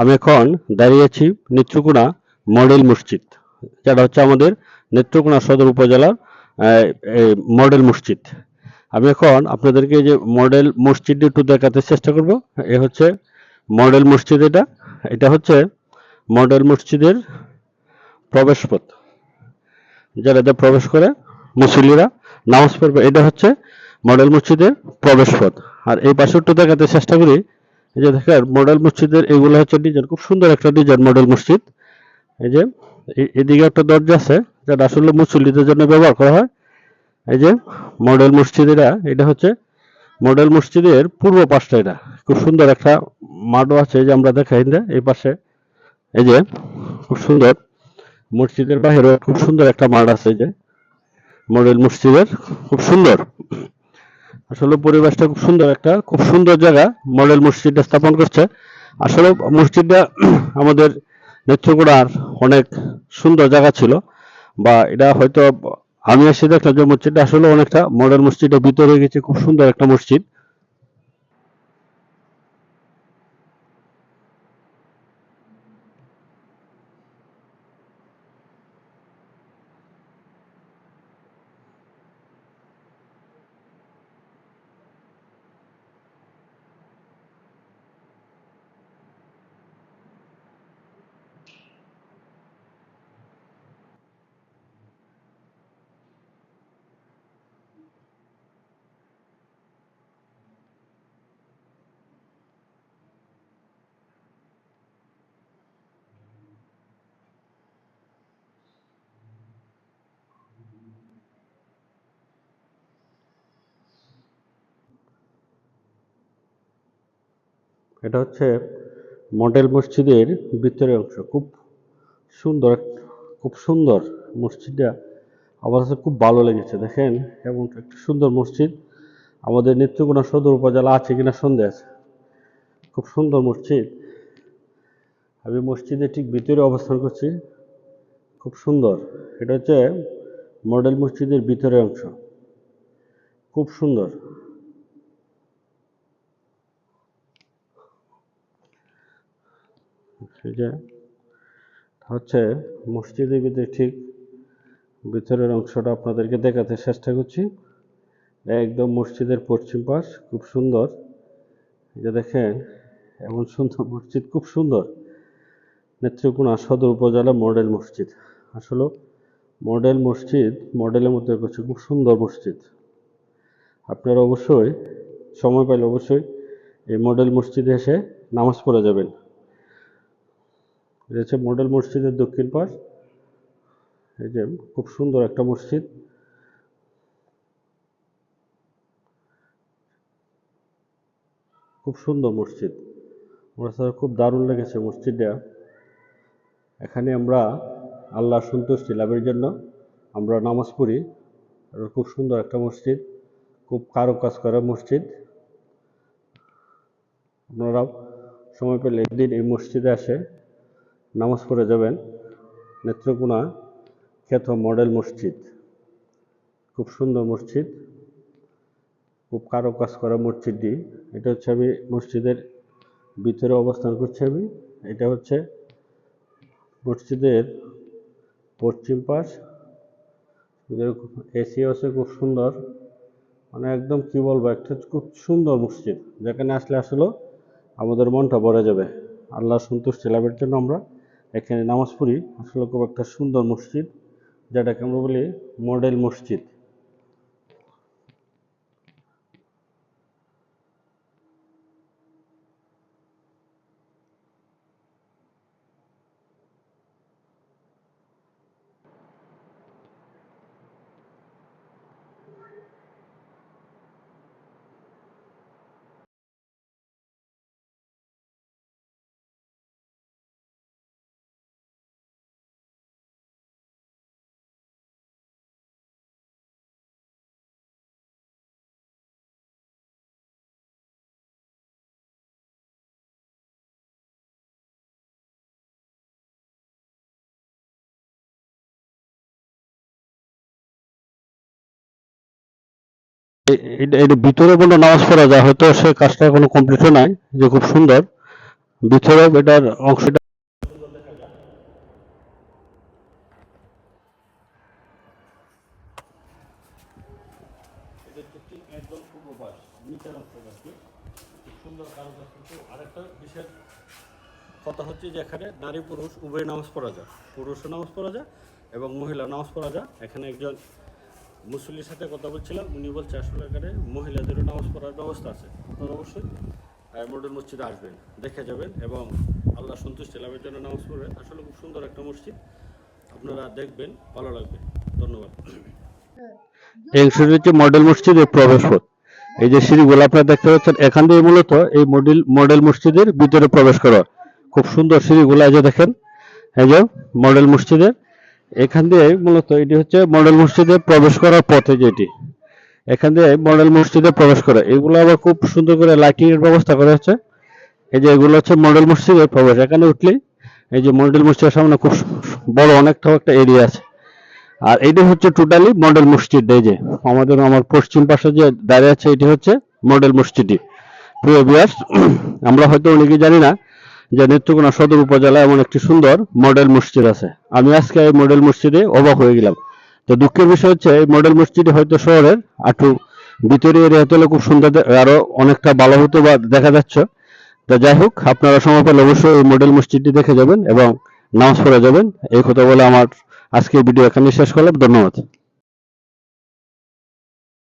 আমি এখন দাঁড়িয়েছি নেত্রকোনা মডেল মসজিদ। যেটা হচ্ছে আমাদের নেত্রকোনা সদর উপজেলার মডেল মসজিদ। আমি এখন আপনাদেরকে যে মডেল মসজিদটি একটু দেখাতে চেষ্টা করব, এ হচ্ছে মডেল মসজিদ এটা। এটা হচ্ছে মডেল মসজিদের প্রবেশপথ, যারা প্রবেশ করে, মুসল্লিরা নামাজ পড়বে। এটা হচ্ছে মডেল মসজিদের প্রবেশপথ। আর এই পাশে একটু দেখাতে চেষ্টা করি এই যে দেখেন মডেল মসজিদের এগুলো হচ্ছে ডিজাইন খুব সুন্দর একটা ডিজাইন মডেল মসজিদ। এই যে এদিকে একটা দরজা আছে, যেটা আসলে মুসল্লিদের জন্য ব্যবহার করা হয়। এই যে মডেল মসজিদ এটা হচ্ছে মডেল মসজিদের পূর্ব পাশটা এটা। খুব সুন্দর একটা মাঠও আছে যে আমরা দেখাই না, এই পাশে। এই যে, খুব সুন্দর মসজিদের বাহিরেও খুব সুন্দর একটা মাঠ আছে যে মডেল মসজিদের। খুব সুন্দর। আসলে পরিবেশটা খুব সুন্দর একটা, খুব সুন্দর জায়গা। মডেল মসজিদটা স্থাপন করছে। আসলে মসজিদটা আমাদের নেত্রকোনার অনেক সুন্দর জায়গা ছিল। বা এটা হয়তো আমি এসে দেখলাম যে মসজিদটা আসলে অনেকটা মডেল মসজিদের ভিতরে গেছে, খুব সুন্দর একটা মসজিদ। এটা হচ্ছে মডেল মসজিদের ভিতরের অংশ। খুব সুন্দর খুব সুন্দর মসজিদটা। আমার কাছে খুব ভালো লেগেছে, দেখেন, এবং একটা সুন্দর মসজিদ। আমাদের নেত্রকোনা সদর উপজেলা আছে কিনা সন্দেহ আছে। খুব সুন্দর মসজিদ। আমি মসজিদের ঠিক ভিতরে অবস্থান করছি। খুব সুন্দর। এটা হচ্ছে মডেল মসজিদের ভিতরের অংশ। খুব সুন্দর। এই যে হচ্ছে মসজিদের ভিতরে ঠিক ভিতরের অংশটা আপনাদেরকে দেখাতে চেষ্টা করছি। একদম মসজিদের পশ্চিম পাশ, খুব সুন্দর। যে দেখেন, এমন সুন্দর মসজিদ, খুব সুন্দর। নেত্রকোনা সদর উপজেলা মডেল মসজিদ। আসলে মডেল মসজিদ, মডেলের মধ্যে করছে খুব সুন্দর মসজিদ। আপনারা অবশ্যই, সময় পাইলে অবশ্যই এই মডেল মসজিদে এসে নামাজ পড়ে যাবেন। এটা হচ্ছে মডেল মসজিদের দক্ষিণ পাশ। এই যে খুব সুন্দর একটা মসজিদ। খুব সুন্দর মসজিদ। আমার খুব দারুণ লেগেছে মসজিদটা। এখানে আমরা আল্লাহ সন্তুষ্টি লাভের জন্য আমরা নামাজ পড়ি। খুব সুন্দর একটা মসজিদ। খুব কারও কাজ করা মসজিদ। আপনারাও সময় পেলে একদিন এই মসজিদে আসে নামাজ পড়ে যাবেন। নেত্রকোনা খ্যাত মডেল মসজিদ। খুব সুন্দর মসজিদ। খুব কারুকাজ করা মসজিদটি। এটা হচ্ছে আমি মসজিদের ভিতরে অবস্থান করছি আমি। এটা হচ্ছে মসজিদের পশ্চিম পাশ। এসি আছে, খুব সুন্দর। মানে একদম কি বলব, একটা খুব সুন্দর মসজিদ। যেখানে আসলে আসলেও আমাদের মনটা ভরে যাবে। আল্লাহ সন্তুষ্টি লাভের জন্য আমরা এখানে নামাজ পড়ি আসলে খুব একটা সুন্দর মসজিদ যেটাকে আমরা বলি মডেল মসজিদ। ভিতরে কোনো নামাজ পড়া যায়, হয়তো সে কাজটা এখনও কমপ্লিটও নাই যে খুব সুন্দর। ভিতরে এটার অংশটা আরেকটা বিশেষ কথা হচ্ছে যে এখানে নারী পুরুষ উভয় নামাজ পড়া যায়, পুরুষও নামাজ পড়া যায় এবং মহিলা নামাজ পড়া যায়। এখানে একজন মুসল্লির সাথে কথা বলছিলাম, উনি বলছে আসলে এখানে মহিলাদেরও নামাজ পড়ার ব্যবস্থা আছে। আপনারা অবশ্যই মডেল মসজিদে আসবেন, দেখে যাবেন এবং আল্লাহ সন্তুষ্টি লাভের জন্য নামাজ পড়বেন। আসলে খুব সুন্দর একটা মসজিদ। আপনারা দেখবেন, ভালো লাগবে। ধন্যবাদ। হচ্ছে মডেল মসজিদের প্রবেশ পথ। এই যে সিঁড়িগুলো আপনারা দেখতে পাচ্ছেন, এখান দিয়ে মূলত এই মডেল মডেল মসজিদের ভিতরে প্রবেশ করা। খুব সুন্দর সিঁড়িগুলো এই যে দেখেন, এই যে মডেল মসজিদের এখান দিয়ে মূলত এটি হচ্ছে মডেল মসজিদে প্রবেশ করার পথে যেটি। এখান দিয়ে মডেল মসজিদে প্রবেশ করে। এগুলো আবার খুব সুন্দর করে লাইটিং এর ব্যবস্থা করা হচ্ছে। এই যে এগুলো হচ্ছে মডেল মসজিদের প্রবেশ। এখানে উঠলেই এই যে মডেল মসজিদের সামনে খুব বড় অনেকটা একটা এরিয়া আছে। আর এইটা হচ্ছে টোটালি মডেল মসজিদ। এই যে আমাদের আমার পশ্চিম পাশে যে দাঁড়িয়ে আছে, এটি হচ্ছে মডেল মসজিদটি। প্রিয় বিয়াস আমরা হয়তো অনেকে জানি না যে নেত্রকোনা সদর উপজেলা এমন একটি সুন্দর মডেল মসজিদ আছে। আমি আজকে এই মডেল মসজিদে অবাক হয়ে গেলাম। তো দুঃখের বিষয় হচ্ছে, এই মডেল মসজিদে হয়তো শহরের একটু ভিতরে এরিয়া হলে খুব সুন্দর আরও অনেকটা ভালো হতো বা দেখা যাচ্ছে। তো যাই হোক, আপনারা সময় পেলে অবশ্যই এই মডেল মসজিদটি দেখে যাবেন এবং নামাজ পড়ে যাবেন। এই কথা বলে আমার আজকের ভিডিও এখানে শেষ করলাম। ধন্যবাদ।